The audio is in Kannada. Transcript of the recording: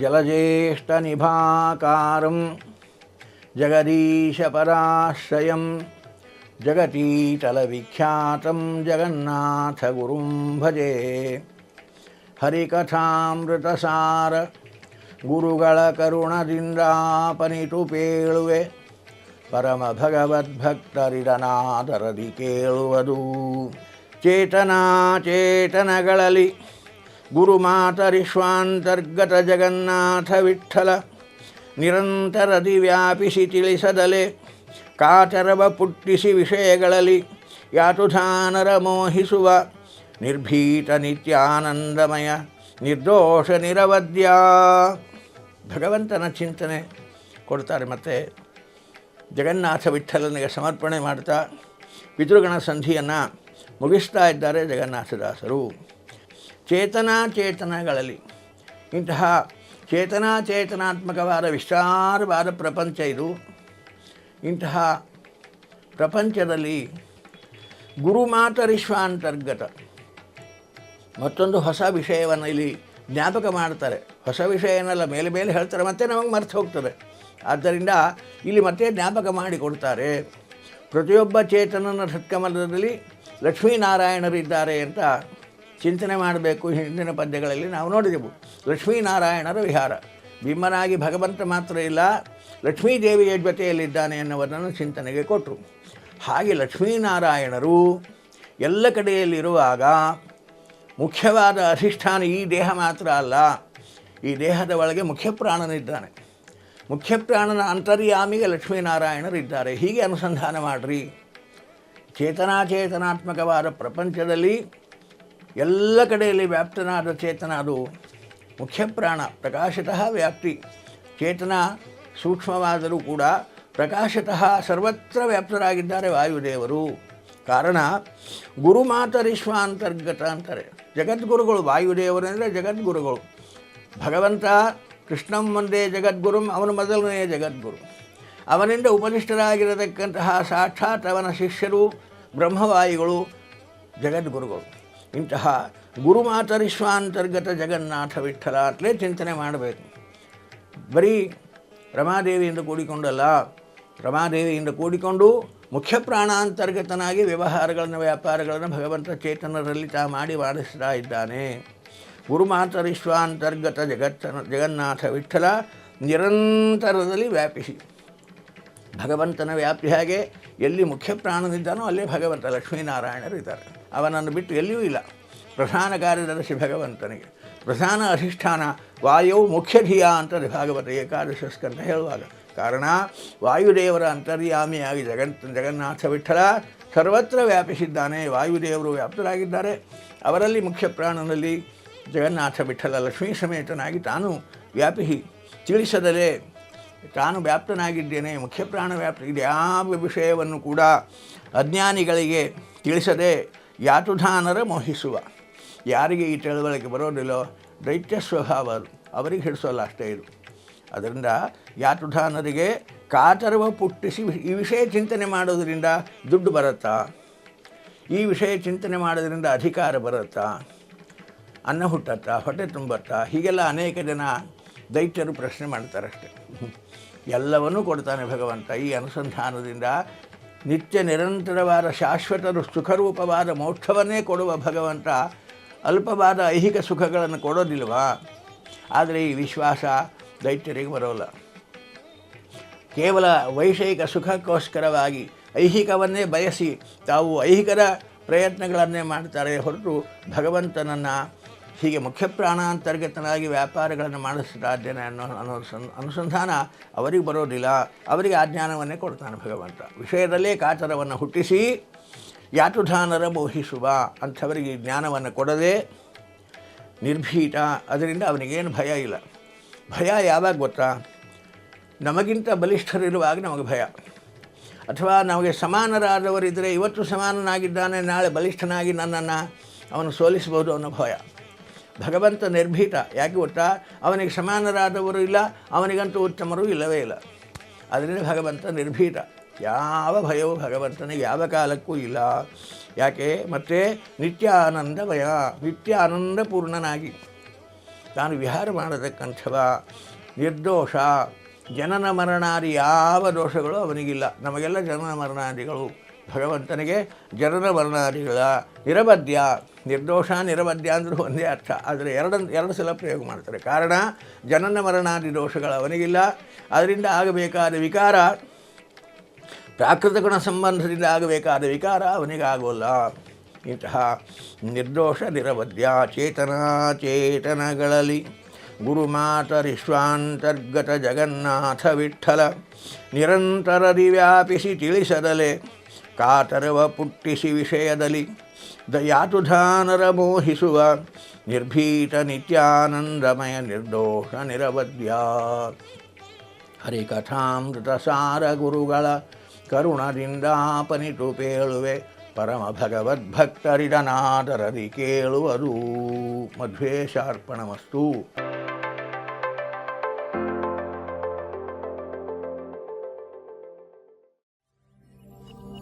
ಜಲಜ್ಯೇಷ್ಠನಿಭಾಕಾರಂ ಜಗದೀಶಪರಾಶ್ರಯಂ ಜಗತೀತಲವಿಖ್ಯಾತಂ ಜಗನ್ನಾಥಗುರುಂ ಭಜೆ ಹರಿಕಥಾಮೃತಸಾರ ಗುರುಗಳ ಕರುಣದಿಂದಾಪನಿತು ಪೇಳುವೆ ಪರಮ ಭಗವದ್ಭಕ್ತರಿದನಾದರದಿ ಕೇಳುವುದು ಚೇತನಾ ಚೇತನಗಳಲ್ಲಿ ಗುರುಮಾತರಿಶ್ವಾಂತರ್ಗತ ಜಗನ್ನಾಥ ವಿಠಲ ನಿರಂತರದಿ ವ್ಯಾಪಿಸಿ ತಿಳಿಸದಲೆ, ಕಾತರವ ಪುಟ್ಟಿಸಿ ವಿಷಯಗಳಲ್ಲಿ ಯಾತುಧಾನರ ಮೋಹಿಸುವ ನಿರ್ಭೀತ ನಿತ್ಯಾನಂದಮಯ ನಿರ್ದೋಷ ನಿರವದ್ಯ. ಭಗವಂತನ ಚಿಂತನೆ ಕೊಡ್ತಾರೆ ಮತ್ತು. ಜಗನ್ನಾಥ ವಿಠಲನಿಗೆ ಸಮರ್ಪಣೆ ಮಾಡ್ತಾ, ಪಿತೃಗಣ ಸಂಧಿಯನ್ನು ಮುಗಿಸ್ತಾ ಇದ್ದಾರೆ ಜಗನ್ನಾಥದಾಸರು ಚೇತನಾ ಚೇತನಗಳಲ್ಲಿ ಇಂತಹ ಚೇತನಾಚೇತನಾತ್ಮಕವಾದ ವಿಸ್ತಾರವಾದ ಪ್ರಪಂಚ ಇದು. ಇಂತಹ ಪ್ರಪಂಚದಲ್ಲಿ ಗುರುಮಾತರಿಶ್ವಾಂತರ್ಗತ ಮತ್ತೊಂದು ಹೊಸ ವಿಷಯವನ್ನು ಇಲ್ಲಿ ಜ್ಞಾಪಕ ಮಾಡ್ತಾರೆ. ಹೊಸ ವಿಷಯ ಏನಲ್ಲ ಮೇಲೆ ಮೇಲೆ ಹೇಳ್ತಾರೆ, ಮತ್ತೆ ನಮಗೆ ಮರ್ತು ಹೋಗ್ತದೆ. ಆದ್ದರಿಂದ ಇಲ್ಲಿ ಮತ್ತೆ ಜ್ಞಾಪಕ ಮಾಡಿಕೊಡ್ತಾರೆ ಪ್ರತಿಯೊಬ್ಬ ಚೇತನನ ಸತ್ಕಮಲದಲ್ಲಿ ಲಕ್ಷ್ಮೀನಾರಾಯಣರಿದ್ದಾರೆ ಅಂತ ಚಿಂತನೆ ಮಾಡಬೇಕು ಹಿಂದಿನ ಪದ್ಯಗಳಲ್ಲಿ ನಾವು ನೋಡಿದೆವು. ಲಕ್ಷ್ಮೀನಾರಾಯಣರ ವಿಹಾರ. ಬಿಮ್ಮನಾಗಿ ಭಗವಂತ ಮಾತ್ರ ಇಲ್ಲ, ಲಕ್ಷ್ಮೀದೇವಿಯ ಜೊತೆಯಲ್ಲಿದ್ದಾನೆ ಎನ್ನುವುದನ್ನು ಚಿಂತನೆಗೆ ಕೊಟ್ಟರು ಹಾಗೆ ಲಕ್ಷ್ಮೀನಾರಾಯಣರು ಎಲ್ಲ ಕಡೆಯಲ್ಲಿರುವಾಗ ಮುಖ್ಯವಾದ ಅಧಿಷ್ಠಾನ ಈ ದೇಹ ಮಾತ್ರ ಅಲ್ಲ, ಈ ದೇಹದ ಒಳಗೆ ಮುಖ್ಯಪ್ರಾಣನಿದ್ದಾನೆ. ಮುಖ್ಯಪ್ರಾಣನ ಮುಖ್ಯ ಪ್ರಾಣನ ಅಂತರ್ಯಾಮಿಗೆ ಲಕ್ಷ್ಮೀನಾರಾಯಣರಿದ್ದಾರೆ. ಹೀಗೆ ಅನುಸಂಧಾನ ಮಾಡಿರಿ. ಚೇತನಾಚೇತನಾತ್ಮಕವಾದ ಪ್ರಪಂಚದಲ್ಲಿ ಎಲ್ಲ ಕಡೆಯಲ್ಲಿ ವ್ಯಾಪ್ತನಾದ ಚೇತನ ಅದು ಮುಖ್ಯ ಪ್ರಾಣ ಪ್ರಕಾಶತಃ ವ್ಯಾಪ್ತಿ. ಚೇತನ ಸೂಕ್ಷ್ಮವಾದರೂ ಕೂಡ ಪ್ರಕಾಶತಃ ಸರ್ವತ್ರ ವ್ಯಾಪ್ತರಾಗಿದ್ದಾರೆ ವಾಯುದೇವರು. ಕಾರಣ ಗುರುಮಾತರಿಶ್ವ ಅಂತರ್ಗತ ಅಂತಾರೆ. ಜಗದ್ಗುರುಗಳು ವಾಯುದೇವರು ಅಂದರೆ ಜಗದ್ಗುರುಗಳು. ಭಗವಂತ ಕೃಷ್ಣಂ ಒಂದೇ ಜಗದ್ಗುರುಂ, ಅವನು ಮೊದಲನೆಯ ಜಗದ್ಗುರು. ಅವನಿಂದ ಉಪನಿಷ್ಠರಾಗಿರತಕ್ಕಂತಹ ಸಾಕ್ಷಾತ್ ಅವನ ಶಿಷ್ಯರು, ಬ್ರಹ್ಮವಾಯುಗಳು, ಜಗದ್ಗುರುಗಳು. ಇಂತಹ ಗುರುಮಾತರಿಶ್ವಾಂತರ್ಗತ ಜಗನ್ನಾಥ ವಿಠಲ ಅಂತಲೇ ಚಿಂತನೆ ಮಾಡಬೇಕು. ಬರೀ ರಮಾದೇವಿಯಿಂದ ಕೂಡಿಕೊಂಡಲ್ಲ, ರಮಾದೇವಿಯಿಂದ ಕೂಡಿಕೊಂಡು ಮುಖ್ಯ ಪ್ರಾಣಾಂತರ್ಗತನಾಗಿ ವ್ಯವಹಾರಗಳನ್ನು, ವ್ಯಾಪಾರಗಳನ್ನು ಭಗವಂತ ಚೇತನರಲ್ಲಿ ತಾ ಮಾಡಿ ಮಾಡಿಸ್ತಾ ಇದ್ದಾನೆ. ಗುರುಮಾತರಿಶ್ವಾಂತರ್ಗತ ಜಗತ್ತನ ಜಗನ್ನಾಥ ವಿಠಲ ನಿರಂತರದಲ್ಲಿ ವ್ಯಾಪಿಸಿ. ಭಗವಂತನ ವ್ಯಾಪ್ತಿ ಹಾಗೆ ಎಲ್ಲಿ ಮುಖ್ಯ ಪ್ರಾಣನಿದ್ದಾನೋ ಅಲ್ಲೇ ಭಗವಂತ ಲಕ್ಷ್ಮೀನಾರಾಯಣರು ಇದ್ದಾರೆ ಅವನನ್ನು ಬಿಟ್ಟು ಎಲ್ಲಿಯೂ ಇಲ್ಲ. ಪ್ರಧಾನ ಕಾರ್ಯದರ್ಶಿ ಭಗವಂತನಿಗೆ. ಪ್ರಧಾನ ಅಧಿಷ್ಠಾನ, ವಾಯು ಮುಖ್ಯಧಿಯ ಅಂತದೆ ಭಾಗವತ ಏಕಾದಶ ಹೇಳುವಾಗ. ಕಾರಣ, ವಾಯುದೇವರ ಅಂತರ್ಯಾಮಿಯಾಗಿ ಜಗನ್, ಜಗನ್ನಾಥ ವಿಠಲ ಸರ್ವತ್ರ ವ್ಯಾಪಿಸಿದ್ದಾನೆ, ವಾಯುದೇವರು ವ್ಯಾಪ್ತರಾಗಿದ್ದಾರೆ. ಅವರಲ್ಲಿ ಮುಖ್ಯ ಪ್ರಾಣನಲ್ಲಿ ಜಗನ್ನಾಥ ವಿಠಲ ಲಕ್ಷ್ಮೀ ಸಮೇತನಾಗಿ ತಾನು ವ್ಯಾಪಿಸಿ ತಿಳಿಸದರೆ ತಾನು ವ್ಯಾಪ್ತನಾಗಿದ್ದೇನೆ, ಮುಖ್ಯ ಪ್ರಾಣ ವ್ಯಾಪ್ತಿ ಯಾವ ವಿಷಯವನ್ನು ಕೂಡ ಅಜ್ಞಾನಿಗಳಿಗೆ ತಿಳಿಸದೆ ಯಾತುಧಾನರ ಮೋಹಿಸುವ ಯಾರಿಗೆ ಈ ತಿಳುವಳಿಕೆ ಬರೋದಿಲ್ಲೋ, ದೈತ್ಯ ಸ್ವಭಾವ ಅವರಿಗೆ ಹಿಡಿಸೋಲ್ಲ ಅಷ್ಟೇ ಇದು. ಅದರಿಂದ ಯಾತುಧಾನರಿಗೆ ಕಾತರವ ಪುಟ್ಟಿಸಿ ಈ ವಿಷಯ ಚಿಂತನೆ ಮಾಡೋದರಿಂದ ದುಡ್ಡು ಬರುತ್ತಾ? ಈ ವಿಷಯ ಚಿಂತನೆ ಮಾಡೋದರಿಂದ ಅಧಿಕಾರ ಬರುತ್ತಾ? ಅನ್ನ ಹುಟ್ಟತ್ತಾ? ಹೊಟ್ಟೆ ತುಂಬತ್ತಾ? ಹೀಗೆಲ್ಲ ಅನೇಕ ಜನ ದೈತ್ಯರು ಪ್ರಶ್ನೆ ಮಾಡ್ತಾರಷ್ಟೆ. ಎಲ್ಲವನ್ನೂ ಕೊಡ್ತಾನೆ ಭಗವಂತ ಈ ಅನುಸಂಧಾನದಿಂದ ನಿತ್ಯ ನಿರಂತರವಾದ ಶಾಶ್ವತರು ಸುಖರೂಪವಾದ ಮೋಕ್ಷವನ್ನೇ ಕೊಡುವ ಭಗವಂತ ಅಲ್ಪವಾದ ಐಹಿಕ ಸುಖಗಳನ್ನು ಕೊಡೋದಿಲ್ವಾ? ಆದರೆ ಈ ವಿಶ್ವಾಸ ದೈತ್ಯರಿಗೆ ಬರೋಲ್ಲ. ಕೇವಲ ವೈಷಯಿಕ ಸುಖಕ್ಕೋಸ್ಕರವಾಗಿ ಐಹಿಕವನ್ನೇ ಬಯಸಿ ತಾವು ಐಹಿಕರ ಪ್ರಯತ್ನಗಳನ್ನೇ ಮಾಡ್ತಾರೆ ಹೊರತು ಭಗವಂತನನ್ನು ಹೀಗೆ ಮುಖ್ಯ ಪ್ರಾಣಾಂತರ್ಗತನಾಗಿ ವ್ಯಾಪಾರಗಳನ್ನು ಮಾಡಿಸ್ತಾ ಇದ್ದೇನೆ ಅನ್ನೋ ಅನ್ನೋ ಅನುಸಂಧಾನ ಅವರಿಗೆ ಬರೋದಿಲ್ಲ. ಅವರಿಗೆ ಆ ಜ್ಞಾನವನ್ನೇ ಕೊಡ್ತಾನೆ ಭಗವಂತ. ವಿಷಯದಲ್ಲೇ ಕಾತರವನ್ನು ಹುಟ್ಟಿಸಿ, ಯಾತುಧಾನರ ಮೋಹಿಸುವ ಅಂಥವರಿಗೆ ಜ್ಞಾನವನ್ನು ಕೊಡದೆ ನಿರ್ಭೀತ. ಅದರಿಂದ ಅವನಿಗೇನು ಭಯ ಇಲ್ಲ. ಭಯ ಯಾವಾಗ ಗೊತ್ತಾ? ನಮಗಿಂತ ಬಲಿಷ್ಠರಿರುವಾಗ ನಮಗೆ ಭಯ. ಅಥವಾ ನಮಗೆ ಸಮಾನರಾದವರಿದ್ದರೆ ಇವತ್ತು ಸಮಾನನಾಗಿದ್ದಾನೆ, ನಾಳೆ ಬಲಿಷ್ಠನಾಗಿ ನನ್ನನ್ನು ಅವನು ಸೋಲಿಸಬಹುದು ಅನ್ನೋ ಭಯ. ಭಗವಂತ ನಿರ್ಭೀತ. ಯಾಕೆ ಗೊತ್ತಾ? ಅವನಿಗೆ ಸಮಾನರಾದವರು ಇಲ್ಲ, ಅವನಿಗಂತೂ ಉತ್ತಮರು ಇಲ್ಲವೇ ಇಲ್ಲ. ಅದರಿಂದ ಭಗವಂತ ನಿರ್ಭೀತ. ಯಾವ ಭಯವೂ ಭಗವಂತನಿಗೆ ಯಾವ ಕಾಲಕ್ಕೂ ಇಲ್ಲ. ಯಾಕೆ? ಮತ್ತೆ ನಿತ್ಯ ಆನಂದಮಯ ನಿತ್ಯ ಆನಂದಪೂರ್ಣನಾಗಿ ತಾನು ವಿಹಾರ ಮಾಡತಕ್ಕಂಥವ, ನಿರ್ದೋಷ, ಜನನ ಮರಣಾದಿ ಯಾವ ದೋಷಗಳು ಅವನಿಗಿಲ್ಲ. ನಮಗೆಲ್ಲ ಜನನ ಮರಣಾದಿಗಳು. ಭಗವಂತನಿಗೆ ಜನನ ಮರಣಾದಿಗಳ ನಿರಬದ್ಯ ನಿರ್ದೋಷ ನಿರಬದ್ಯ ಅಂದರೂ ಒಂದೇ ಅರ್ಥ. ಆದರೆ ಎರಡು ಎರಡು ಸಲ ಪ್ರಯೋಗ ಮಾಡ್ತಾರೆ. ಕಾರಣ, ಜನನ ಮರಣಾದಿ ದೋಷಗಳು ಅವನಿಗಿಲ್ಲ. ಅದರಿಂದ ಆಗಬೇಕಾದ ವಿಕಾರ ಪ್ರಾಕೃತ ಗುಣ ಸಂಬಂಧದಿಂದ ಆಗಬೇಕಾದ ವಿಕಾರ ಅವನಿಗಾಗೋಲ್ಲ. ಇಂತಹ ನಿರ್ದೋಷ ನಿರವಧ್ಯ ಚೇತನ, ಚೇತನಗಳಲ್ಲಿ ಗುರುಮಾತರಿಶ್ವಾಂತರ್ಗತ ಜಗನ್ನಾಥ ವಿಠಲ ನಿರಂತರದಿ ವ್ಯಾಪಿಸಿ ತಿಳಿಸದಲೆ ಕಾತರವ ಪುಟ್ಟಿಸಿ ವಿಷಯದಲ್ಲಿ ದಯಾತುಧಾನರ ಮೋಹಿಸುವ ನಿರ್ಭೀತ ನಿತ್ಯಾನಂದಮಯ ನಿರ್ದೋಷ ನಿರವದ್ಯ. ಹರಿಕಥಾಮೃತ ಸಾರ ಗುರುಗಳ ಕರುಣದಿಂದಾಪನಿತು ಪೇಳುವೆ ಪರಮ ಭಗವದ್ಭಕ್ತರಿದನಾದರದಿ ಕೇಳುವುದು. ಮಧ್ವೇಶಾರ್ಪಣಮಸ್ತು.